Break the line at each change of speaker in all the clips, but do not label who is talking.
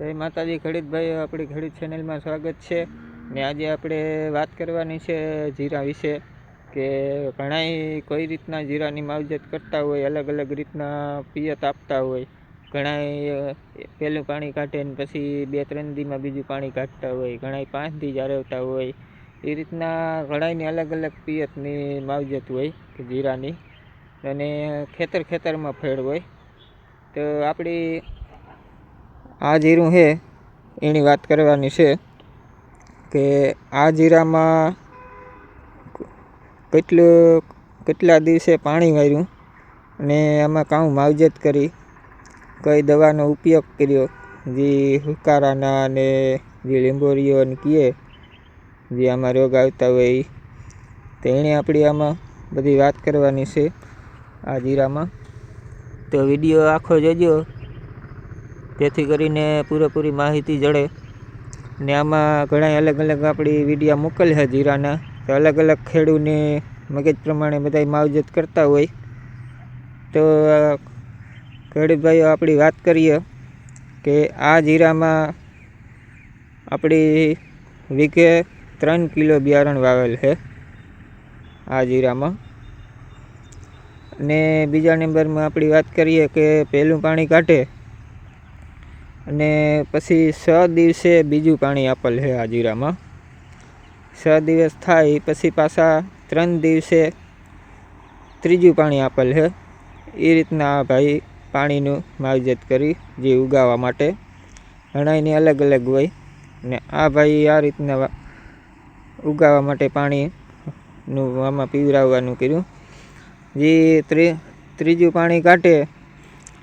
જય માતાજી ખેડૂતભાઈ આપણી ખડીત ચેનલમાં સ્વાગત છે. ને આજે આપણે વાત કરવાની છે જીરા વિશે કે ઘણાય કોઈ રીતના જીરાની માવજત કરતા હોય, અલગ અલગ રીતના પિયત આપતા હોય. ઘણાય પહેલું પાણી કાઢે ને પછી બે ત્રણ દીમાં બીજું પાણી કાઢતા હોય. ઘણાય પાંચ દી જાળવતા હોય. એ રીતના ઘણાયની અલગ અલગ પિયતની માવજત હોય કે જીરાની. અને ખેતર ખેતરમાં ફેર હોય. તો આપણી આ જીરું છે, એની વાત કરવાની છે કે આ જીરામાં કેટલું, કેટલા દિવસે પાણી વાર્યું અને આમાં કાં માવજત કરી, કઈ દવાનો ઉપયોગ કર્યો, જે હુકારાના અને જે લીંબોરીઓ કીએ, જે આમાં રોગ આવતા હોય. તો એણે આપણી આમાં બધી વાત કરવાની છે આ જીરામાં તો વીડિયો આખો જોજો જેથી કરીને પૂરેપૂરી માહિતી જડે. ને આમાં ઘણા અલગ અલગ આપણી વિડીયા મોકલ છે જીરાના તો અલગ અલગ ખેડૂને મગજ પ્રમાણે બધા માવજત કરતા હોય. તો ખેડૂતભાઈઓ આપણી વાત કરીએ કે આ જીરામાં આપણી વીઘે ત્રણ કિલો બિયારણ વાવેલ છે આ જીરામાં અને બીજા નંબરમાં આપણી વાત કરીએ કે પહેલું પાણી કાઢે અને પછી છ દિવસે બીજું પાણી આપેલ છે આ જીરામાં. છ દિવસ થાય, પછી પાછા ત્રણ દિવસે ત્રીજું પાણી આપેલ છે. એ રીતના આ ભાઈ પાણીનું માવજત કરી, જે ઉગાવવા માટે. ઘણાયની અલગ અલગ હોય. ને આ ભાઈ આ રીતના ઉગાવા માટે પાણીનું આમાં પીવરાવવાનું કર્યું. જે ત્રીજું પાણી કાઢે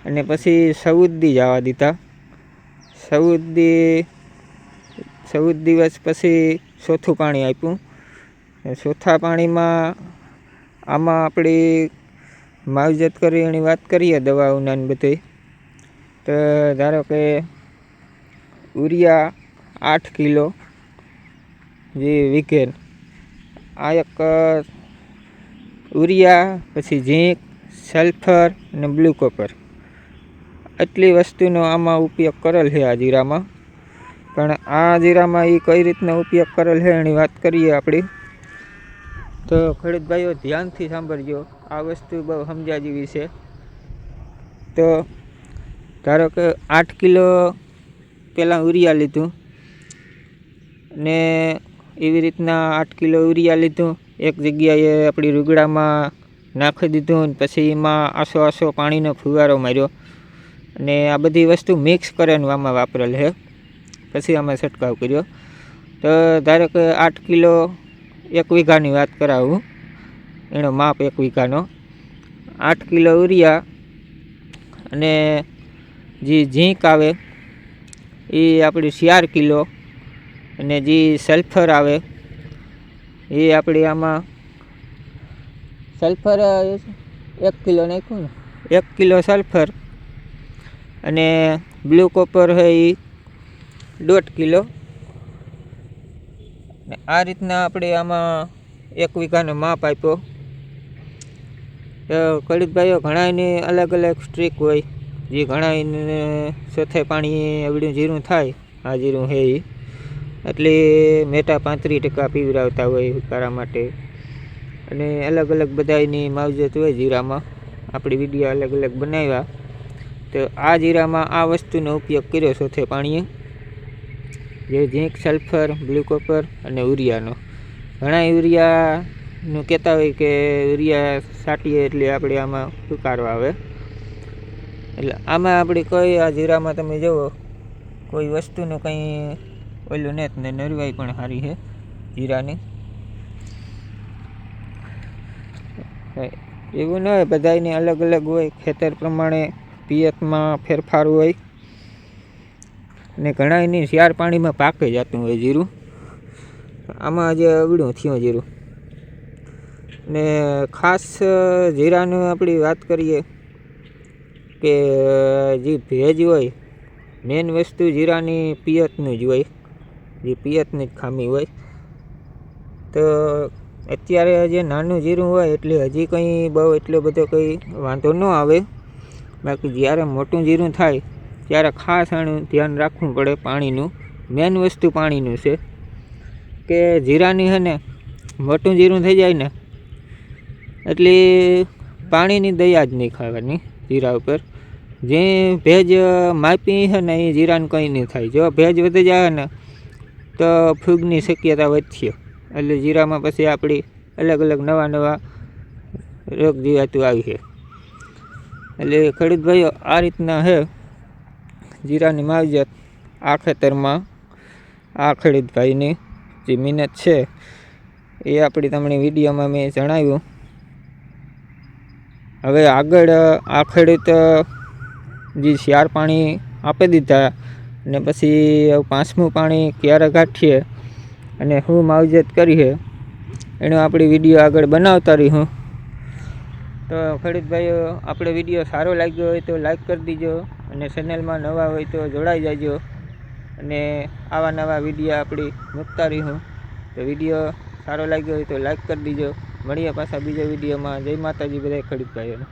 અને પછી સૌદી જવા દીધા. ચૌદ દી, ચૌદ દિવસ પછી ચોથું પાણી આપ્યું. ચોથા પાણીમાં આમાં આપણી માવજત કરી એની વાત કરીએ દવાઓના બધી. તો ધારો કે યુરિયા આઠ કિલો જે વીઘે આ એક યુરિયા, પછી ઝીંક, સલ્ફર અને બ્લુ કોપર. આટલી વસ્તુનો આમાં ઉપયોગ કરેલ છે આ જીરામાં. પણ આ જીરામાં એ કઈ રીતનો ઉપયોગ કરેલ છે એની વાત કરીએ આપણી તો ખેડૂતભાઈઓ ધ્યાનથી સાંભળજો, આ વસ્તુ બહુ સમજ્યા જેવી છે. તો ધારો કે આઠ કિલો પહેલાં યુરિયા લીધું ને એવી રીતના આઠ કિલો યુરિયા લીધું, એક જગ્યાએ આપણી રૂગડામાં નાખી દીધું ને પછી એમાં આસો આસો પાણીનો ફુવારો માર્યો. અને આ બધી વસ્તુ મિક્સ કરીને આમાં વાપરેલ છે. પછી આમાં છંટકાવ કર્યો. તો ધારો કે આઠ કિલો એક વીઘાની વાત કરાવું. એનો માપ એક વીઘાનો. આઠ કિલો યુરિયા અને જે ઝીંક આવે, એ આપણી ચાર કિલો અને જે સલ્ફર આવે, એ આપણી આમાં સલ્ફર એક કિલો નાખ્યું ને? એક કિલો સલ્ફર અને બ્લુ કોપર છે એ દોઢ કિલો. આ રીતના આપણે આમાં એક વીઘાનો માપ આપ્યો. તો ખેડૂત ઘણા એની અલગ અલગ સ્ટ્રીક હોય. જે ઘણાને ચોથે પાણી એવડું જીરું થાય, આ જીરું છે એ એટલે મેટા પાંત્રીસ ટકા પીવરાવતા હોય ઉકાળા માટે. અને અલગ અલગ બધાની માવજત હોય જીરામાં. આપણી વીડિયો અલગ અલગ બનાવ્યા. તો આ જીરામાં આ વસ્તુનો ઉપયોગ કર્યો ચોથે પાણીએ. જે ઝીંક, સલ્ફર, બ્લુ કોપર અને યુરિયાનો. ઘણા યુરિયાનું કહેતા હોય કે યુરિયા છાંટીએ એટલે આપણે આમાં સુકારો આવે. એટલે આમાં આપણે કોઈ આ જીરામાં તમે જુઓ, કોઈ વસ્તુનું કંઈ ઓલું નહીં ને નરવાઈ પણ સારી છે જીરાની. એવું ન હોય, બધાયની અલગ અલગ હોય, ખેતર પ્રમાણે પિયતમાં ફેરફાર હોય ને ઘણા એની શિયાર પાણીમાં પાકે જતું હોય જીરું. આમાં જે અવળું થયું જીરું. ને ખાસ જીરાનું આપણી વાત કરીએ કે જે ભેજ હોય મેન વસ્તુ જીરાની પિયતનું જ હોય. જે પિયતની જ ખામી હોય. તો અત્યારે જે નાનું જીરું હોય એટલે હજી કંઈ બહુ એટલો બધો કંઈ વાંધો ન આવે. બાકી જ્યારે મોટું જીરું થાય, ત્યારે ખાસ એનું ધ્યાન રાખવું પડે પાણીનું. મેન વસ્તુ પાણીનું છે કે જીરાની છે ને, મોટું જીરું થઈ જાય ને, એટલે પાણીની દયા જ નહીં ખાવાની જીરા ઉપર. જે ભેજ માપી છે ને, એ જીરાને કંઈ નહીં થાય. જો ભેજ વધી જાય ને, તો ફૂગની શક્યતા વધશે. એટલે જીરામાં પછી આપણી અલગ અલગ નવા નવા રોગ જીવાતું આવી છે. એટલે ખેડૂતભાઈઓ આ રીતના છે જીરાની માવજત આ ખેતરમાં આ ખેડૂતભાઈની જે મહેનત છે, એ આપણી તમને વિડીયોમાં મેં જણાવ્યું. હવે આગળ આ ખેડૂત જે શિયાર પાણી આપી દીધા ને પછી પાંચમું પાણી ક્યારે ગાંઠીએ અને હું માવજત કરી છે એનો આપણી વીડિયો આગળ બનાવતા રહીશું. તો ખેડૂત આપણે વીડિયો સારો લાગ્યો હોય તો લાઈક કરી દીજો અને ચેનલમાં નવા હોય તો જોડાઈ જાજો. અને આવા નવા વીડિયો આપણી મૂકતા રહીશું તો વીડિયો સારો લાગ્યો હોય તો લાઈક કરી દીજો. મળીએ પાછા બીજા વિડીયોમાં. જય માતાજી બધા ખેડૂત ભાઈઓને